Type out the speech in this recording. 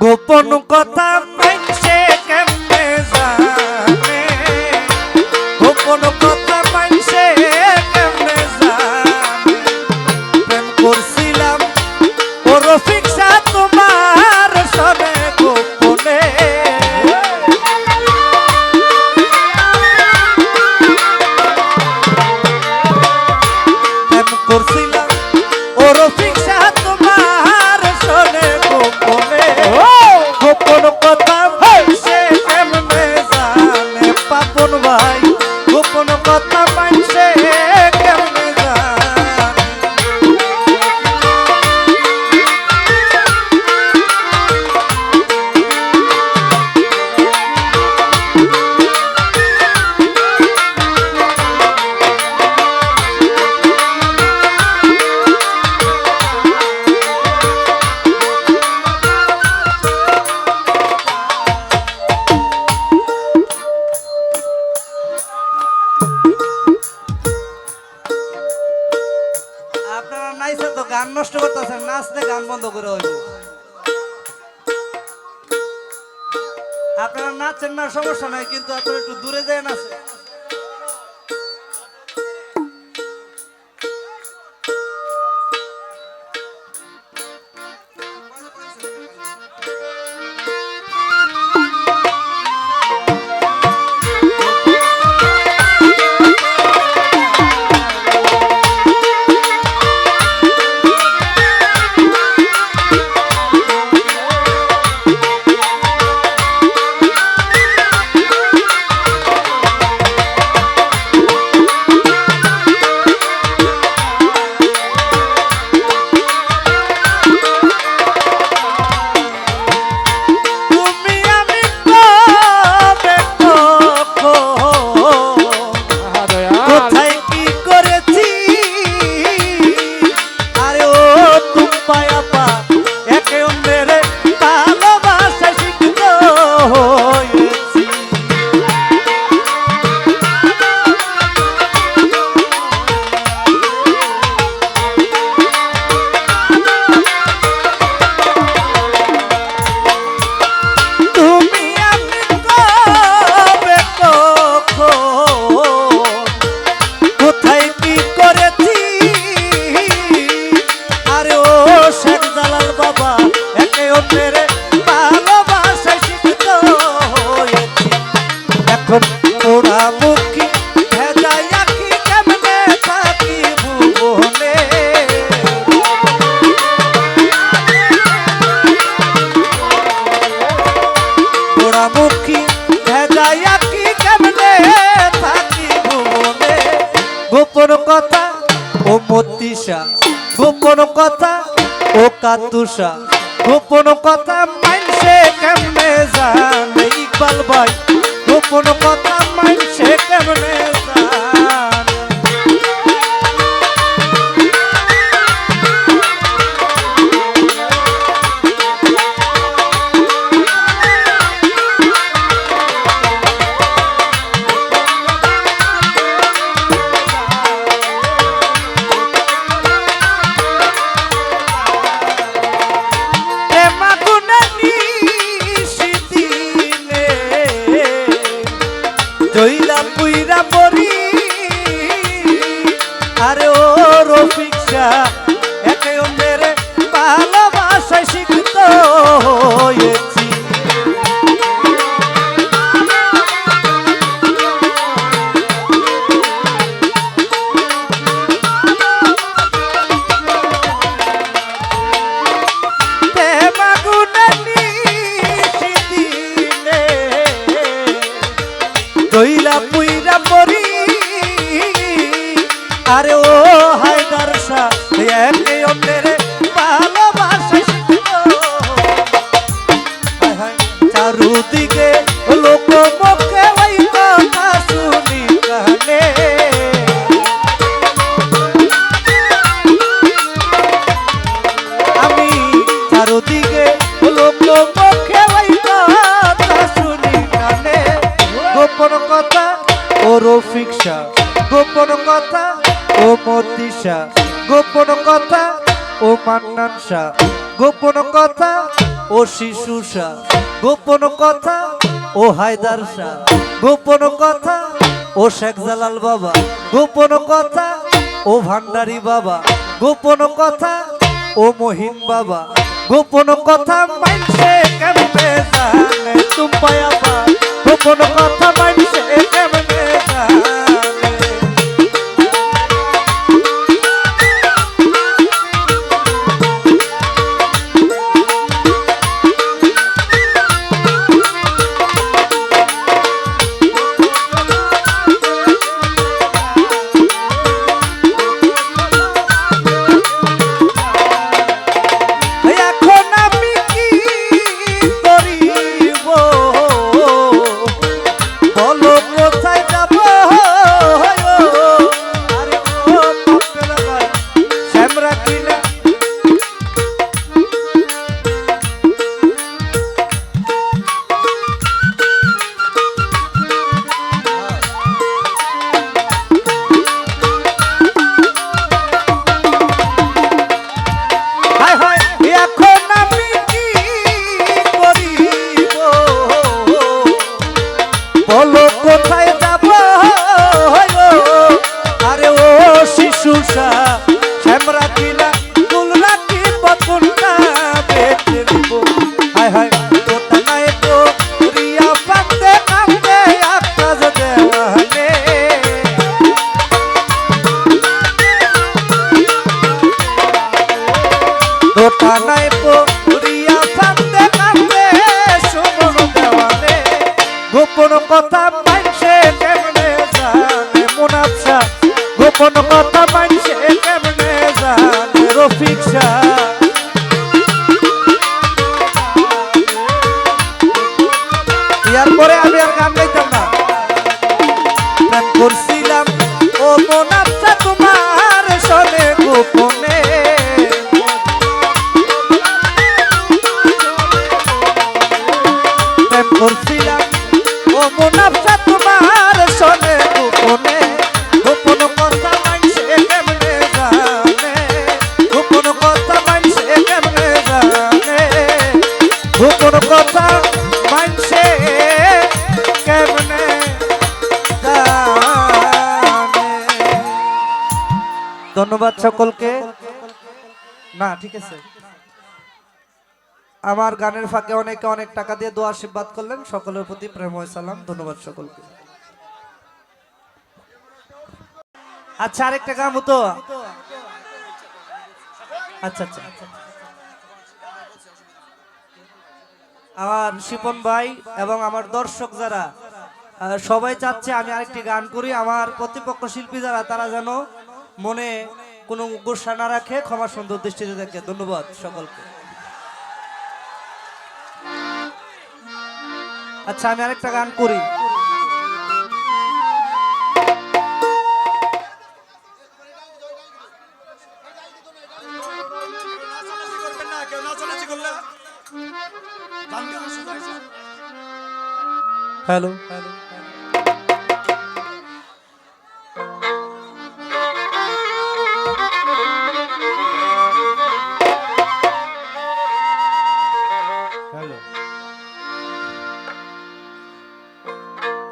গোপন কথা গান নষ্ট করতেছেন, নাচতে গান বন্ধ করে হইব। আপনারা নাচেন না, সমস্যা নাই, কিন্তু আপনারা একটু দূরে যায় নাচে মুখী ভেজাইয়া কি কেমনে থাকি ভুবনে? গোপন কথা, ও মতিষা, গোপন কথা, ও কাতুষা, গোপন কথা মানছে কেমনে জানে? ইকবাল ভাই, গোপন কথা Corrida. একে অন্যের ভালোবাসা চারুদিকে লোক মুখে ওই কথা শুনি কানে। আমি চারদিকে লোক মুখে ওই কথা শুনি কানে। গোপন কথা ও রফিক শাহ, গোপন কথা ও মতিশা গোপন কথা ও মান্নান শাহ গোপন কথা ও শিশু শাহ গোপন কথা ও হায়দার শাহ গোপন কথা ও শেখ জালাল বাবা। গোপন কথা ও ভান্ডারি বাবা। গোপন কথা ও মহিন বাবা। গোপন কথা মানছে কেমনে জানে আবার গোপন কথা মানছে কথা মানছে ধন্যবাদ সকলকে। না, ঠিক আছে। আমার গানের ফাঁকে অনেকে অনেক টাকা দিয়ে দোয়া আশীর্বাদ করলেন, সকলের প্রতি প্রেম সালাম, ধন্যবাদ সকলকে। আচ্ছা আরেকটা গান হতো। আচ্ছা আচ্ছা আচ্ছা। আমার শিপন ভাই এবং আমার দর্শক যারা সবাই চাচ্ছে আমি আরেকটি গান করি। আমার প্রতিপক্ষ শিল্পী যারা, তারা যেন মনে কোনো গোসা না রাখে, ক্ষমা সুন্দর দৃষ্টিতে দেখে। ধন্যবাদ সকলকে। আচ্ছা আমি আরেকটা গান করি। Hello hello